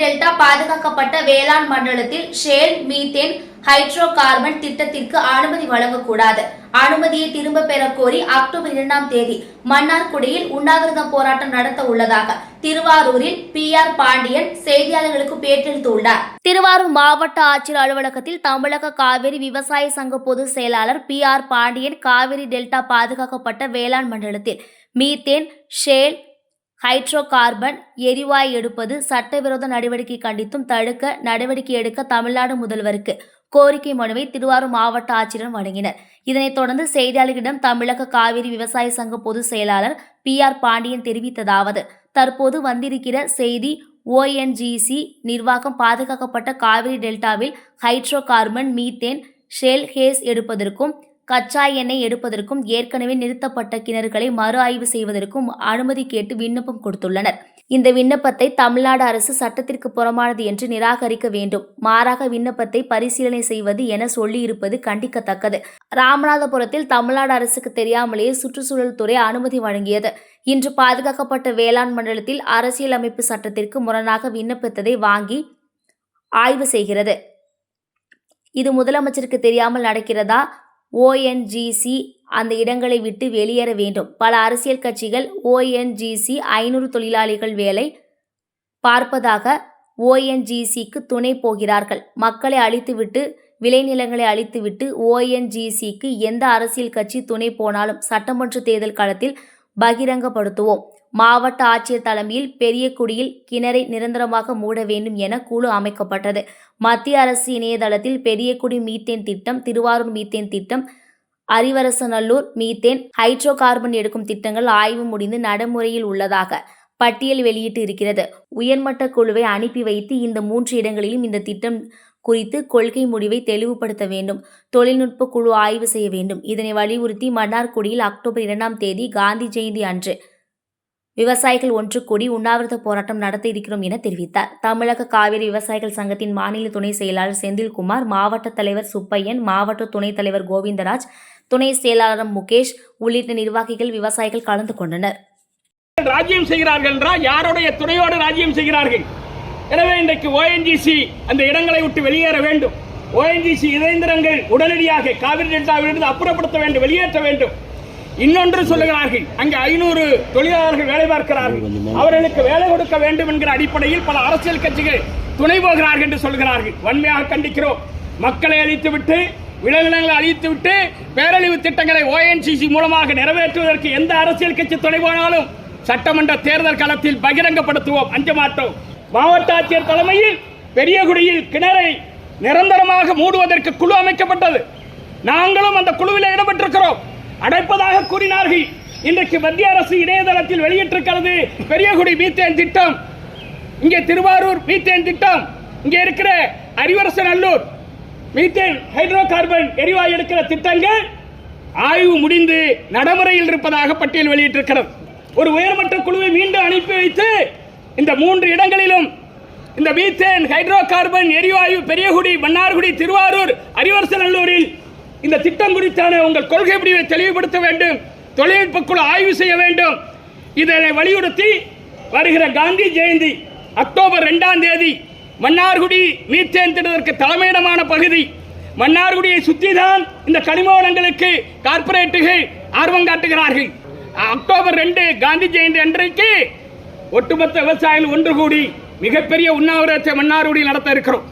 Delta பாதுகாக்கப்பட்ட வேளாண் மண்டலத்தில் ஷேல் மீத்தேன் ஹைட்ரோ கார்பன் திட்டத்திற்கு அனுமதி வழங்கக்கூடாது. அனுமதியை திரும்ப பெற கோரி அக்டோபர் இரண்டாம் தேதி மன்னார்குடியில் உண்ணாவிரதம் போராட்டம் நடத்த உள்ளதாக திருவாரூரில் பி ஆர் பாண்டியன் செய்தியாளர்களுக்கு பேட்டியளித்துள்ளார் திருவாரூர் மாவட்ட ஆட்சியர் அலுவலகத்தில் தமிழக காவிரி விவசாய சங்க பொதுச் செயலாளர் P R Pandiyan Kaveri delta பாதுகாக்கப்பட்ட வேளாண் மண்டலத்தில் மீத்தேன் ஷேல் ஹைட்ரோ கார்பன் எரிவாயு எடுப்பது சட்டவிரோத நடவடிக்கை கண்டித்தும் தடுக்க நடவடிக்கை எடுக்க தமிழ்நாடு முதல்வருக்கு கோரிக்கை மனுவை திருவாரூர் மாவட்ட ஆட்சியரிடம் வழங்கினர். இதனைத் தொடர்ந்து செய்தியாளர்களிடம் தமிழக காவிரி விவசாய சங்க பொதுச் செயலாளர் பி ஆர் பாண்டியன் தெரிவித்ததாவது தற்போது வந்திருக்கிற செய்தி ஓஎன்ஜிசி நிர்வாகம் பாதுகாக்கப்பட்ட காவிரி டெல்டாவில் hydrocarbon methane shale gas எடுப்பதற்கும் கச்சா எண்ணெய் எடுப்பதற்கும் ஏற்கனவே நிறுத்தப்பட்ட கிணறுகளை மறு ஆய்வு செய்வதற்கும் அனுமதி கேட்டு விண்ணப்பம் கொடுத்துள்ளனர். இந்த விண்ணப்பத்தை தமிழ்நாடு அரசு சட்டத்திற்கு புறமானது என்று நிராகரிக்க வேண்டும். மாறாக விண்ணப்பத்தை பரிசீலனை செய்வது என சொல்லியிருப்பது கண்டிக்கத்தக்கது. ராமநாதபுரத்தில் தமிழ்நாடு அரசுக்கு தெரியாமலேயே சுற்றுச்சூழல் துறை அனுமதி வழங்கியது. இன்று பாதுகாக்கப்பட்ட வேளாண் மண்டலத்தில் அரசியலமைப்பு சட்டத்திற்கு முரணாக விண்ணப்பித்ததை வாங்கி ஆய்வு செய்கிறது. இது முதலமைச்சருக்கு தெரியாமல் நடக்கிறதா? ஓஎன்ஜிசி அந்த இடங்களை விட்டு வெளியேற வேண்டும். பல அரசியல் கட்சிகள் ஓஎன்ஜிசி ஐநூறு தொழிலாளிகள் வேலை பார்ப்பதாக ஓஎன்ஜிசிக்கு துணை போகிறார்கள். மக்களை அழித்துவிட்டு விளைநிலங்களை அழித்துவிட்டு ஓஎன்ஜிசிக்கு எந்த அரசியல் கட்சி துணை போனாலும் சட்டமன்ற தேர்தல் காலத்தில் பகிரங்கப்படுத்துவோம். மாவட்ட ஆட்சியர் தலைமையில் பெரியகுடியில் கிணறை நிரந்தரமாக மூட வேண்டும் என குழு அமைக்கப்பட்டது. மத்திய அரசு இணையதளத்தில் பெரியகுடி மீத்தேன் திட்டம் திருவாரூர் மீத்தேன் திட்டம் அரிவரசநல்லூர் மீத்தேன் ஹைட்ரோ கார்பன் எடுக்கும் திட்டங்கள் ஆய்வு முடிந்து நடைமுறையில் உள்ளதாக பட்டியல் வெளியிட்டு இருக்கிறது. உயர்மட்ட குழுவை அனுப்பி வைத்து இந்த மூன்று இடங்களிலும் இந்த திட்டம் குறித்து கொள்கை முடிவை தெளிவுபடுத்த வேண்டும். தொழில்நுட்ப குழு ஆய்வு செய்ய வேண்டும். இதனை வலியுறுத்தி மன்னார்குடியில் அக்டோபர் இரண்டாம் தேதி காந்தி ஜெயந்தி அன்று விவசாயிகள் ஒன்று கூடி உண்ணாவிரத போராட்டம் நடத்த இருக்கிறோம் என தெரிவித்தார். தமிழக காவிரி விவசாயிகள் சங்கத்தின் மாநில துணை செயலாளர் செந்தில்குமார் மாவட்ட தலைவர் சுப்பையன் மாவட்ட துணைத் தலைவர் கோவிந்தராஜ் துணை செயலாளர் முகேஷ் உள்ளிட்ட நிர்வாகிகள் விவசாயிகள் கலந்து கொண்டனர். ராஜ்யம் செய்கிறார்கள் என்றால் யாருடைய துணையோடு ராஜ்யம் செய்கிறார்கள்? எனவே இன்றைக்கு ஓஎன்ஜிசி அந்த இடங்களை விட்டு வெளியேற வேண்டும். ஓஎன்ஜிசி இயந்திரங்கள் உடனடியாக காவிரி டெல்டாவிலிருந்து அப்புறப்படுத்த வேண்டும் வெளியேற்ற வேண்டும். இன்னொன்று சொல்லுகிறார்கள். அங்கே ஐநூறு தொழிலாளர்கள் வேலை பார்க்கிறார்கள். அவர்களுக்கு வேலை கொடுக்க வேண்டும் என்கிற அடிப்படையில் பல அரசியல் கட்சிகள் துணை போகிறார்கள் என்று சொல்கிறார்கள். வன்மையாக கண்டிக்கிறோம். மக்களை அழித்துவிட்டு விளைநிலங்களை அழித்துவிட்டு பேரழிவு திட்டங்களை ஓஎன்சிசி மூலமாக நிறைவேற்றுவதற்கு எந்த அரசியல் கட்சி துணை போனாலும் சட்டமன்ற தேர்தல் களத்தில் பகிரங்கப்படுத்துவோம். அஞ்ச மாட்டோம். மாவட்ட ஆட்சியர் தலைமையில் பெரியகுடியில் கிணறை நிரந்தரமாக மூடுவதற்கு குழு அமைக்கப்பட்டது. நாங்களும் அந்த குழுவில் இடம்பெற்றிருக்கிறோம். அடைப்பதாக கூறினார்கள். இன்றைக்கு மத்திய அரசு இணையதளத்தில் வெளியிட்டிருக்கிறது பெரியகுடி மீத்தேன் திட்டம். இங்கே திருவாரூர் மீத்தேன் திட்டம். இங்கே இருக்கிற அரிவரசநல்லூர் மீத்தேன் ஹைட்ரோ கார்பன் எரிவாயு எடுக்கிற திட்டங்கள் ஆய்வு முடிந்து நடைமுறையில் இருப்பதாக பட்டியல் வெளியிட்டிருக்கிறது. ஒரு உயர்மட்ட குழுவை மீண்டும் அனுப்பி வைத்து இந்த மூன்று இடங்களிலும் இந்த மீத்தேன் ஹைட்ரோ கார்பன் எரிவாயு பெரியகுடி மன்னார்குடி திருவாரூர் அரிவரசநல்லூரில் இந்த திட்டம் குறித்தான உங்கள் கொள்கை முடிவை தெளிவுபடுத்த வேண்டும் தொழில்நுட்ப குழு ஆய்வு செய்ய வேண்டும். இதனை வலியுறுத்தி வருகிற காந்தி ஜெயந்தி அக்டோபர் ரெண்டாம் தேதி மன்னார்குடி மீத்தேன் திட்டத்திற்கு தலைமையிடமான பகுதி. மன்னார்குடியை சுற்றிதான் இந்த கனிமவளங்களுக்கு கார்பரேட்டுகள் ஆர்வம் காட்டுகிறார்கள். அக்டோபர் ரெண்டு காந்தி ஜெயந்தி அன்றைக்கு ஒட்டுமொத்த விவசாயிகள் ஒன்று கூடி மிகப்பெரிய உண்ணாவிரத்தை மன்னார்குடியில் நடத்த இருக்கிறோம்.